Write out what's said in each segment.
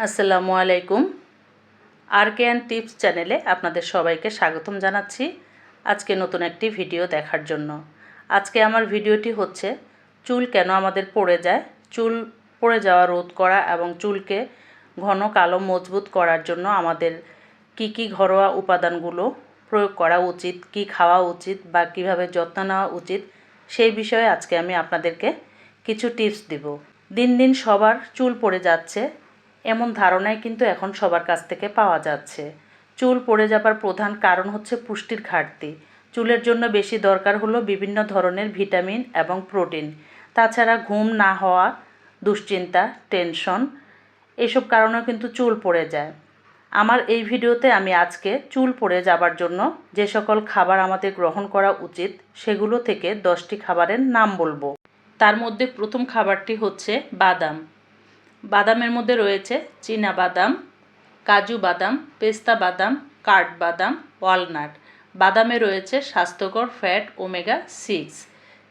আসসালামু আলাইকুম। আর কে and tips চ্যানেলে আপনাদের সবাইকে স্বাগতম জানাচ্ছি আজকে নতুন একটি ভিডিও দেখার জন্য। আজকে আমার ভিডিওটি হচ্ছে, চুল কেন আমাদের পড়ে যায়? চুল পড়ে যাওয়া রোধ করা এবং চুলকে ঘন কালো মজবুত করার জন্য আমাদের কি কি ঘরোয়া উপাদানগুলো প্রয়োগ করা উচিত, কি খাওয়া উচিত বা কীভাবে যত্ন নেওয়া উচিত, সেই বিষয়ে আজকে আমি আপনাদেরকে কিছু টিপস দিব। দিন দিন সবার চুল পড়ে যাচ্ছে এমন ধারণাই কিন্তু এখন সবার কাছ থেকে পাওয়া যাচ্ছে। চুল পড়ে যাবার প্রধান কারণ হচ্ছে পুষ্টির ঘাটতি। চুলের জন্য বেশি দরকার হলো বিভিন্ন ধরনের ভিটামিন এবং প্রোটিন। তাছাড়া ঘুম না হওয়া, দুশ্চিন্তা, টেনশন, এসব কারণেও কিন্তু চুল পড়ে যায়। আমার এই ভিডিওতে আমি আজকে চুল পড়ে যাবার জন্য যে সকল খাবার আমাদের গ্রহণ করা উচিত, সেগুলো থেকে দশটি খাবারের নাম বলব। তার মধ্যে প্রথম খাবারটি হচ্ছে বাদাম। বাদামের মধ্যে রয়েছে চীনা বাদাম, কাজু বাদাম, পেস্তা বাদাম কাঠবাদাম ওয়ালনাট। বাদামে রয়েছে স্বাস্থ্যকর ফ্যাট ওমেগা সিক্স,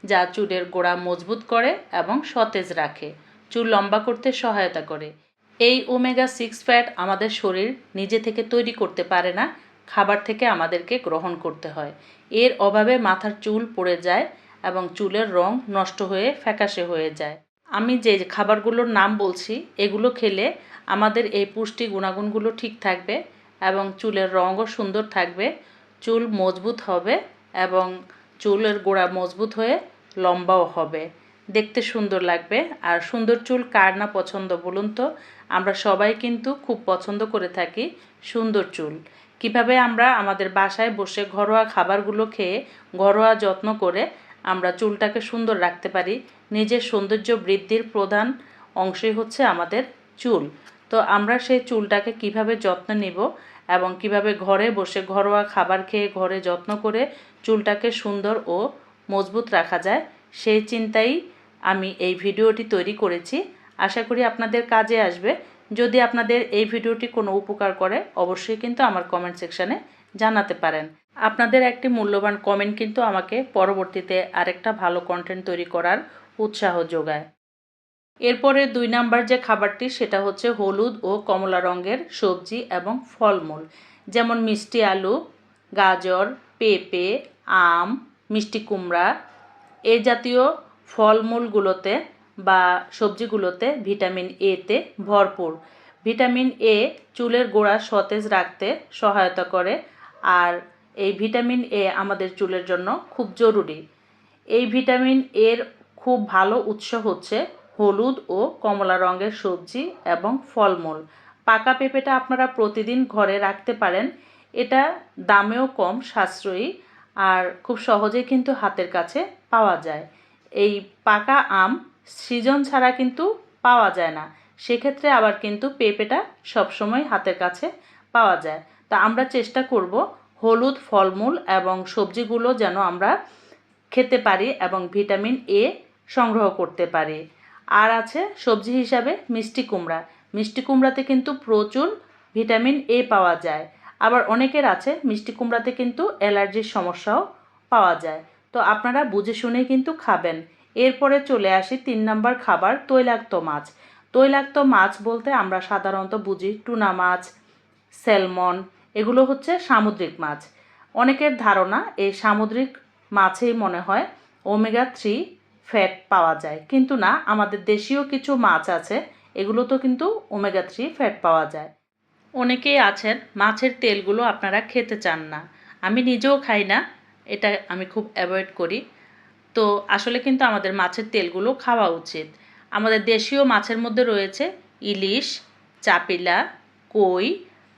যা চুলের গোড়া মজবুত করে এবং সতেজ রাখে। চুল লম্বা করতে সহায়তা করে। এই ওমেগা সিক্স ফ্যাট আমাদের শরীর নিজে থেকে তৈরি করতে পারে না, খাবার থেকে আমাদেরকে গ্রহণ করতে হয়। এর অভাবে মাথার চুল পড়ে যায় এবং চুলের রং নষ্ট হয়ে ফ্যাকাশে হয়ে যায়। আমি যে খাবারগুলোর নাম বলছি, এগুলো খেলে আমাদের এই পুষ্টি গুণাগুণগুলো ঠিক থাকবে এবং চুলের রঙও সুন্দর থাকবে, চুল মজবুত হবে এবং চুলের গোড়া মজবুত হয়ে লম্বাও হবে। দেখতে সুন্দর লাগবে। আর সুন্দর চুল কার না পছন্দ বলুন তো? আমরা সবাই কিন্তু খুব পছন্দ করে থাকি সুন্দর চুল। কীভাবে আমরা আমাদের বাসায় বসে ঘরোয়া খাবারগুলো খেয়ে ঘরোয়া যত্ন করে আমরা চুলটাকে সুন্দর রাখতে পারি। নিজের সৌন্দর্য বৃদ্ধির প্রধান অংশই হচ্ছে আমাদের চুল। তো আমরা সেই চুলটাকে কীভাবে যত্ন নিব এবং কীভাবে ঘরে বসে ঘরোয়া খাবার খেয়ে ঘরে যত্ন করে চুলটাকে সুন্দর ও মজবুত রাখা যায়, সেই চিন্তাই আমি এই ভিডিওটি তৈরি করেছি। আশা করি আপনাদের কাজে আসবে। যদি আপনাদের এই ভিডিওটি কোনো উপকার করে, অবশ্যই কিন্তু আমার কমেন্ট সেকশানে জানাতে পারেন। আপনাদের একটি মূল্যবান কমেন্ট কিন্তু আমাকে পরবর্তীতে আরেকটা ভালো কন্টেন্ট তৈরি করার উৎসাহ যোগায়। এরপরে দুই নাম্বার যে খাবারটি, সেটা হচ্ছে হলুদ ও কমলা রঙের সবজি এবং ফলমূল। যেমন মিষ্টি আলু, গাজর, পেঁপে, আম, মিষ্টি কুমড়া। এই জাতীয় ফলমূলগুলোতে বা সবজিগুলোতে ভিটামিন এতে ভরপুর। ভিটামিন এ চুলের গোড়া সতেজ রাখতে সহায়তা করে আর এই ভিটামিন এ আমাদের চুলের জন্য খুব জরুরি। এই ভিটামিন এর খুব ভালো উৎস হচ্ছে হলুদ ও কমলা রঙের সবজি এবং ফলমূল। পাকা পেঁপেটা আপনারা প্রতিদিন ঘরে রাখতে পারেন। এটা দামেও কম, সাশ্রয়ী আর খুব সহজেই কিন্তু হাতের কাছে পাওয়া যায়। এই পাকা আম সিজন ছাড়া কিন্তু পাওয়া যায় না। সেক্ষেত্রে আবার কিন্তু পেঁপেটা সবসময় হাতের কাছে পাওয়া যায়। তা আমরা চেষ্টা করব হলুদ ফলমূল এবং সবজিগুলো যেন আমরা খেতে পারি এবং ভিটামিন এ সংগ্রহ করতে পারি। আর আছে সবজি হিসাবে মিষ্টি কুমড়া। মিষ্টি কুমড়াতে কিন্তু প্রচুর ভিটামিন এ পাওয়া যায়। আবার অনেকের আছে মিষ্টি কুমড়াতে কিন্তু অ্যালার্জির সমস্যাও পাওয়া যায়। তো আপনারা বুঝে শুনেই কিন্তু খাবেন। এরপরে চলে আসি তিন নম্বর খাবার, তৈলাক্ত মাছ। তৈলাক্ত মাছ বলতে আমরা সাধারণত বুঝি টুনা মাছ, স্যালমন এগুলো হচ্ছে সামুদ্রিক মাছ। অনেকের ধারণা এই সামুদ্রিক মাছেই মনে হয় ওমেগা থ্রি ফ্যাট পাওয়া যায়। কিন্তু না, আমাদের দেশীয় কিছু মাছ আছে এগুলো তো কিন্তু ওমেগা থ্রি ফ্যাট পাওয়া যায়। অনেকেই আছেন, মাছের তেলগুলো আপনারা খেতে চান না। আমি নিজেও খাই না, এটা আমি খুব অ্যাভয়েড করি। তো আসলে কিন্তু আমাদের মাছের তেলগুলো খাওয়া উচিত। আমাদের দেশীয় মাছের মধ্যে রয়েছে ইলিশ, চাপিলা, কই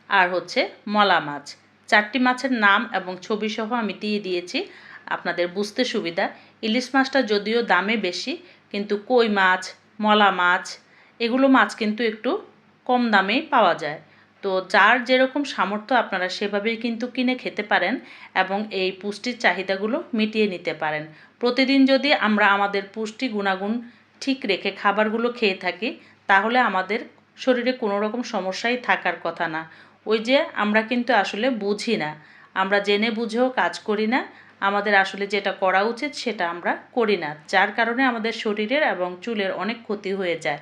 আর হচ্ছে মলা মাছ। চারটি মাছের নাম এবং ছবি সহ আমি দিয়ে দিয়েছি। আপনাদের বুঝতে সুবিধা। ইলিশ মাছটা যদিও দামে বেশি, কিন্তু কই মাছ, মলা মাছ, এগুলো মাছ কিন্তু একটু কম দামেই পাওয়া যায়। তো যার যেরকম সামর্থ্য আপনারা সেভাবেই কিন্তু কিনে খেতে পারেন এবং এই পুষ্টির চাহিদাগুলো মিটিয়ে নিতে পারেন। প্রতিদিন যদি আমরা আমাদের পুষ্টি গুণাগুণ ঠিক রেখে খাবারগুলো খেয়ে থাকি, তাহলে আমাদের শরীরে কোনো রকম সমস্যাই থাকার কথা না। ওই যে আমরা কিন্তু আসলে বুঝি না। আমরা জেনে বুঝেও কাজ করি না। আমাদের আসলে যেটা করা উচিত সেটা আমরা করি না, যার কারণে আমাদের শরীরের এবং চুলের অনেক ক্ষতি হয়ে যায়।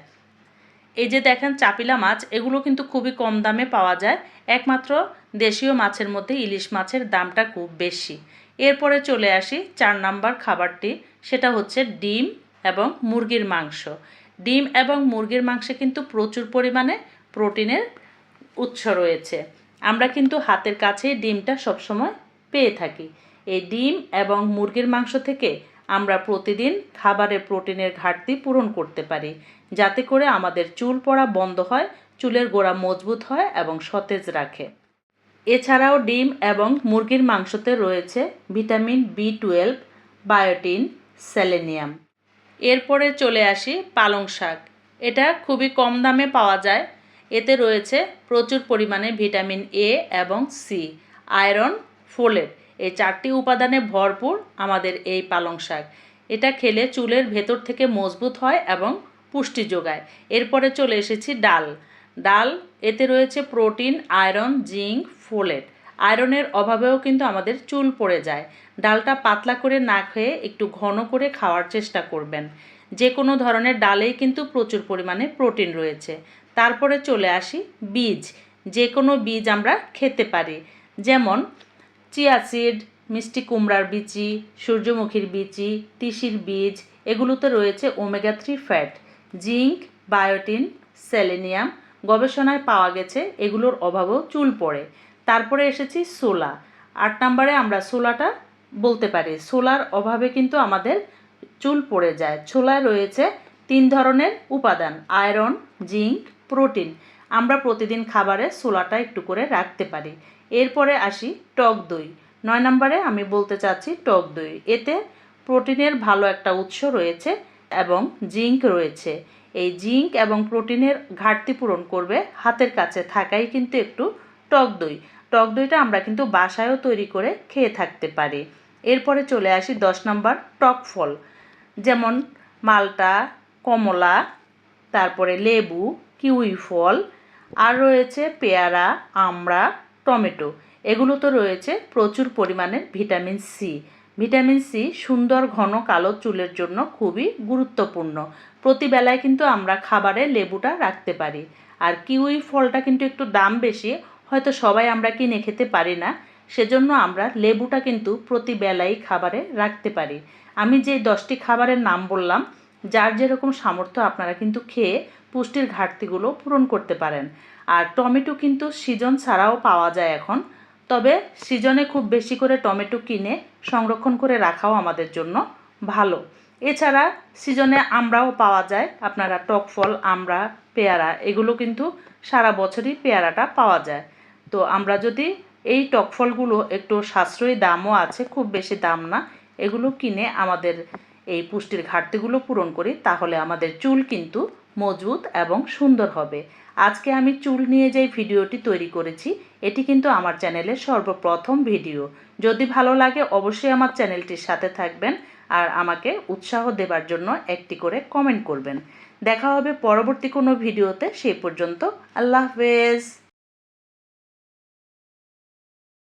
এই যে দেখেন চাপিলা মাছ, এগুলো কিন্তু খুবই কম দামে পাওয়া যায়। একমাত্র দেশীয় মাছের মধ্যে ইলিশ মাছের দামটা খুব বেশি। এরপরে চলে আসি চার নাম্বার খাবারটি, সেটা হচ্ছে ডিম এবং মুরগির মাংস। ডিম এবং মুরগির মাংসে কিন্তু প্রচুর পরিমাণে প্রোটিনের উৎস রয়েছে। আমরা কিন্তু হাতের কাছেই ডিমটা সবসময় পেয়ে থাকি। এই ডিম এবং মুরগির মাংস থেকে আমরা প্রতিদিন খাবারে প্রোটিনের ঘাটতি পূরণ করতে পারি, যাতে করে আমাদের চুল পড়া বন্ধ হয়, চুলের গোড়া মজবুত হয় এবং সতেজ রাখে। এছাড়াও ডিম এবং মুরগির মাংসতে রয়েছে vitamin B twelve, biotin, selenium. এরপরে চলে আসি পালং শাক। এটা খুবই কম দামে পাওয়া যায় এতে রয়েছে প্রচুর পরিমাণে ভিটামিন এ এবং সি আয়রন, ফোলেট। এই চারটি উপাদানে ভরপুর আমাদের এই পালং শাক। এটা খেলে চুলের ভেতর থেকে মজবুত হয় এবং পুষ্টি যোগায়। এরপরে চলে এসেছি ডাল। ডাল, এতে রয়েছে প্রোটিন, আয়রন, জিঙ্ক, ফোলেট। আয়রনের অভাবেও কিন্তু আমাদের চুল পড়ে যায়। ডালটা পাতলা করে না খেয়ে একটু ঘন করে খাওয়ার চেষ্টা করবেন। যে কোনো ধরনের ডালেই কিন্তু প্রচুর পরিমাণে প্রোটিন রয়েছে। তারপরে চলে আসি বীজ যে কোনো বীজ আমরা খেতে পারি। যেমন চিয়া সিড, মিষ্টি কুমড়ার বিচি, সূর্যমুখীর বিচি, তিসির বীজ, এগুলোতে রয়েছে omega three fat. Zinc, biotin, selenium গবেষণায় পাওয়া গেছে এগুলোর অভাবেও চুল পড়ে। তারপরে এসেছি সোলা। আট নম্বরে আমরা সোলাটা বলতে পারি। সোলার অভাবে কিন্তু আমাদের চুল পড়ে যায়। ছোলায় রয়েছে তিন ধরনের উপাদান, আয়রন, জিঙ্ক প্রোটিন। আমরা প্রতিদিন খাবারে সোলাটা একটু করে রাখতে পারি। এরপরে আসি টক দই। নয় নম্বরে আমি বলতে চাচ্ছি টক দই। এতে প্রোটিনের ভালো একটা উৎস রয়েছে এবং জিঙ্ক রয়েছে। এই জিঙ্ক এবং প্রোটিনের ঘাটতি পূরণ করবে হাতের কাছে থাকাই কিন্তু একটু টক দই। টক দইটা আমরা কিন্তু বাসায়ও তৈরি করে খেয়ে থাকতে পারি। এরপরে চলে আসি দশ নম্বর টক ফল। যেমন মালটা, কমলা, তারপরে লেবু কিউই ফল, আর রয়েছে পেয়ারা, আমড়া, টমেটো। এগুলো তো রয়েছে প্রচুর পরিমাণের ভিটামিন সি। ভিটামিন সি সুন্দর ঘন কালো চুলের জন্য খুবই গুরুত্বপূর্ণ। প্রতিবেলায় কিন্তু আমরা খাবারে লেবুটা রাখতে পারি। আর কিউই ফলটা কিন্তু একটু দাম বেশি, হয়তো সবাই আমরা কিনে খেতে পারি না। সেজন্য আমরা লেবুটা কিন্তু প্রতিবেলাই খাবারে রাখতে পারি। আমি যে দশটি খাবারের নাম বললাম যার যেরকম সামর্থ্য আপনারা কিন্তু খেয়ে পুষ্টির ঘাটতিগুলো পূরণ করতে পারেন। আর টমেটো কিন্তু সিজন ছাড়াও পাওয়া যায় এখন। তবে সিজনে খুব বেশি করে টমেটো কিনে সংরক্ষণ করে রাখাও আমাদের জন্য ভালো। এছাড়া সিজনে আমরাও পাওয়া যায়। আপনারা টক ফল আমরা পেয়ারা এগুলো কিন্তু সারা বছরই পেয়ারাটা পাওয়া যায়। তো আমরা যদি এই টক ফলগুলো একটু সাশ্রয়ী দামও আছে, খুব বেশি দাম না, এগুলো কিনে আমাদের এই পুষ্টির ঘাটতিগুলো পূরণ করি, তাহলে আমাদের চুল কিন্তু মজবুত এবং সুন্দর হবে। আজকে আমি চুল নিয়ে যেই ভিডিওটি তৈরি করেছি, এটি কিন্তু আমার চ্যানেলের সর্বপ্রথম ভিডিও। যদি ভালো লাগে অবশ্যই আমার চ্যানেলটির সাথে থাকবেন আর আমাকে উৎসাহ দেবার জন্য একটি করে কমেন্ট করবেন। দেখা হবে পরবর্তী কোনো ভিডিওতে, সেই পর্যন্ত আল্লাহ হাফেজ।